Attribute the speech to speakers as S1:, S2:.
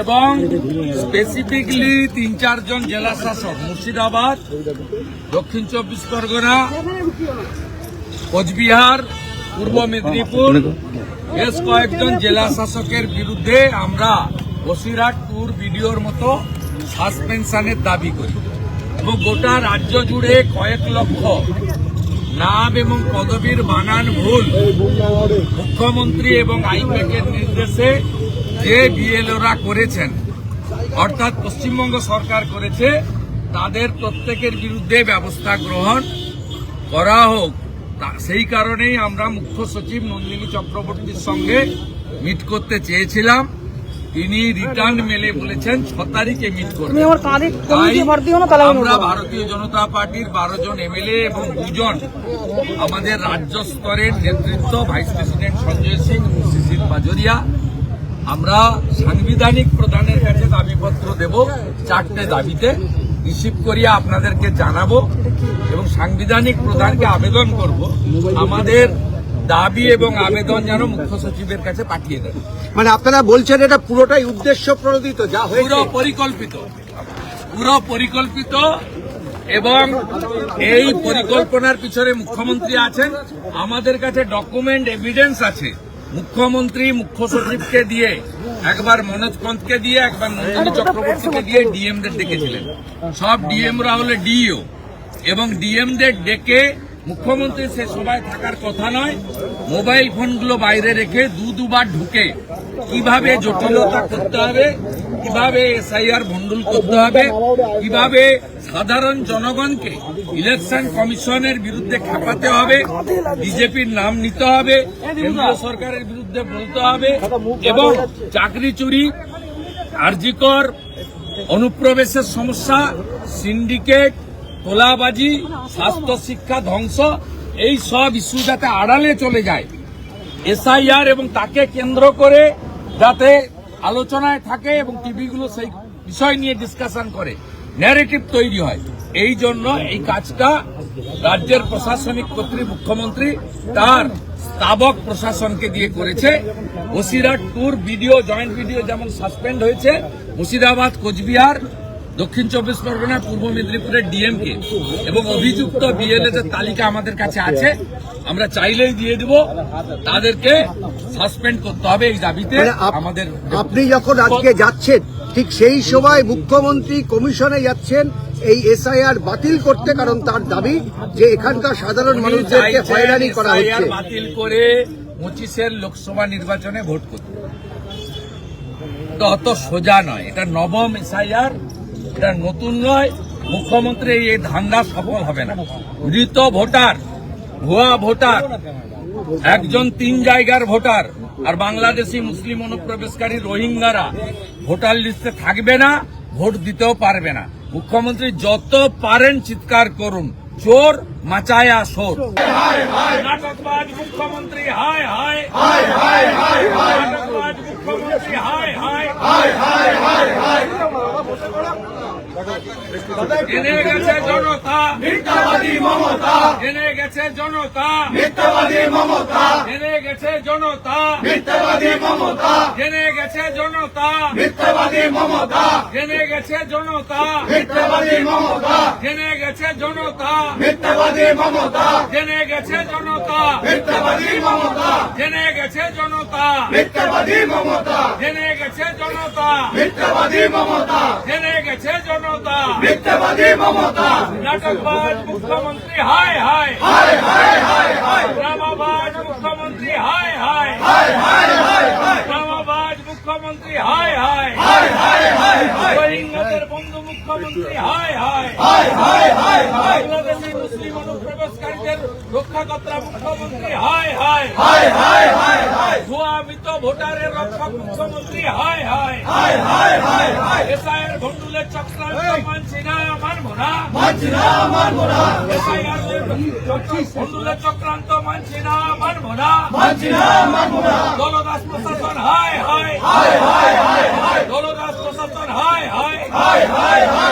S1: এবং স্পেসিফিকলি তিন চারজন জেলা শাসক, মুর্শিদাবাদ, দক্ষিণ চব্বিশ পরগনা, কোচবিহার, পূর্ব মেদিনীপুর, বেশ কয়েকজন জেলা শাসকের বিরুদ্ধে আমরা বসিরহাট ট্যুর ভিডিওর মতো সাসপেনশনের দাবি করি। এবং গোটা রাজ্য জুড়ে কয়েক লক্ষ নাম এবং পদবীর বানান ভুল। মুখ্যমন্ত্রী এবং আইপ্যাকের নির্দেশে যে বিএলওরা করেছেন, অর্থাৎ পশ্চিমবঙ্গ সরকার করেছে, তাদের প্রত্যেকের বিরুদ্ধে ব্যবস্থা গ্রহণ করা হোক। সেই কারণেই আমরা মুখ্য সচিব নন্দিনী চক্রবর্তীর সঙ্গে মিট করতে চেয়েছিলাম। তিনি রিটার্ন মেলে বলেছেন ছ তারিখে মিট করবেন।
S2: আমার
S1: ভারতীয় জনতা পার্টির বারো জন এমএলএ এবং দুজন আমাদের রাজ্য স্তরের নেতৃত্ব ভাইস প্রেসিডেন্ট সঞ্জয় সিং শিশির বাজরিয়া আমরা সাংবিধানিক প্রধানের কাছে দাবিপত্র দেব চারটে দাবিতে। রিসিভ করিয়া আপনাদেরকে জানাব এবং সাংবিধানিক প্রধানকে আবেদন করব। আমাদের দাবি এবং আবেদন যেন মুখ্য সচিবের কাছে পাঠিয়ে দেন।
S3: মানে আপনারা বলছেন এটা পুরোটাই উদ্দেশ্য প্রণোদিত যা
S1: পুরো পরিকল্পিত। পুরো পরিকল্পিত এবং এই পরিকল্পনার পিছনে মুখ্যমন্ত্রী আছেন। আমাদের কাছে ডকুমেন্ট এভিডেন্স আছে। মুখ্যমন্ত্রী মুখ্য সচিবকে দিয়ে একবার মনোজ পন্তকে দিয়ে একবার নন্দিনী চক্রবর্তীকে দিয়ে ডিএমদের ডেকেছিলেন। সব ডিএমরা হলে ডিইও এবং ডিএমদের ডেকে মুখ্যমন্ত্রী সে সভায় থাকার কথা নয়, মোবাইল ফোনগুলো বাইরে রেখে দু দুবার ঢুকে কীভাবে জটিলতা করতে হবে, কীভাবে এসআইআর ভন্ডুল করতে হবে, কীভাবে সাধারণ জনগণকে ইলেকশন কমিশনের বিরুদ্ধে খেপাতে হবে, বিজেপির নাম নিতে হবে কেন্দ্র সরকারের বিরুদ্ধে বলতে হবে এবং চাকরি চুরি, আরজিকর, অনুপ্রবেশের সমস্যা, সিন্ডিকেট তোলাবাজি, স্বাস্থ্য শিক্ষা ধ্বংস, এই সব ইস্যু যাতে আড়ালে চলে যায়। এসআইআর এবং তাকে কেন্দ্র করে যাতে আলোচনায় থাকে এবং টিভিগুলো সেই বিষয় নিয়ে ডিসকাশন করে। ন্যারেটিভ তৈরি হয়। এই জন্য এই কাজটা রাজ্যের প্রশাসনিক কর্তৃ মুখ্যমন্ত্রী তার স্তাবক প্রশাসনকে দিয়ে করেছে। Basirhat tour video joint video যেমন সাসপেন্ড হয়েছে, মুর্শিদাবাদ, কোচবিহার দক্ষিণ চব্বিশ পরগনা পূর্ব মেদিনীপুরের ডিএমকে এবং অভিযুক্ত বিএলএদের তালিকা আমাদের কাছে আছে। আমরা চাইলেই দিয়ে দিব। তাদেরকে সাসপেন্ড করতে হবে এই দাবিতে
S3: মানে
S1: আমাদের
S3: আপনি যখন আজকে যাচ্ছেন ঠিক সেই সময় মুখ্যমন্ত্রী কমিশনে যাচ্ছেন এই এসআইআর বাতিল করতে কারণ তার দাবি যে এখানকার সাধারণ মানুষদেরকে হয়রানি করা হচ্ছে।
S1: বাতিল করে পঁচিশের লোকসভা নির্বাচনে ভোট করতে। তো অত সোজা নয়। এটা নবম এসআইআর এটা নতুন নয়, মুখ্যমন্ত্রী এই ধান্দা সফল হবে না। মৃত ভোটার, ভুয়া ভোটার, একজন তিন জায়গার ভোটার, আর বাংলাদেশি মুসলিম অনুপ্রবেশকারী রোহিঙ্গারা ভোটার লিস্টে থাকবে না, ভোট দিতেও পারবে না। মুখ্যমন্ত্রী যত পারেন চিৎকার করুন। চোর মাচায়া সোর। মুখ্যমন্ত্রী, হায় হায়। মুখ্যমন্ত্রী, হায় হায়। জেনে গেছে জনতা। মিথ্যাবাদী মমতা। জেনে গেছে জনতা। মিথ্যাবাদী মমতা। জেনে গেছে জনতা। মিথ্যাবাদী মমতা। জেনে গেছে জনতা। মিথ্যাবাদী মমতা। জেনে গেছে জনতা। মিথ্যাবাদী মমতা। জেনে গেছে জনতা। মিথ্যাবাদী মমতা। জেনে গেছে জনতা। মিথ্যাবাদী মমতা। জেনে গেছে জনতা। মিথ্যাবাদী মমতা। জেনে গেছে জনতা। মিথ্যাবাদী মমতা। জেনে গেছে জনতা। মিথ্যাবাদী মমতা। নাটকবাজ মুখ্যমন্ত্রী হায় হায়। হায় হায় হায় হায় ড্রামাবাজ মুখ্যমন্ত্রী হায় হায় হায় হায় হায় হায় ড্রামাবাজ মুখ্যমন্ত্রী হায় হায় হায় হায় হায় হায় রোহিঙ্গাদের বন্ধু মুখ্যমন্ত্রী হায় হায় হায় হায় হায় হায় বাংলাদেশি মুসলিম অনুপ্রবেশকারীদের রক্ষাকর্তা মুখ্যমন্ত্রী হায় হায়। হায় হায় হায় হায়। ভুয়া মৃত ভোটারের রক্ষক মুখ্যমন্ত্রী হায় হায়। হায় হায় হায় হায়। এসআইয়ের ভন্ডুলের চক্রান্ত মানছি না মানব না। মানছি না মানব না। এসআইয়ের ভন্ডুলের চক্রান্ত মানছি না মানব না। মানছি না মানব না। দলদাস প্রশাসন হায় হায়। হায় হায় হায় হায়। দলদাস প্রশাসন হায় হায়। হায় হায় হায়।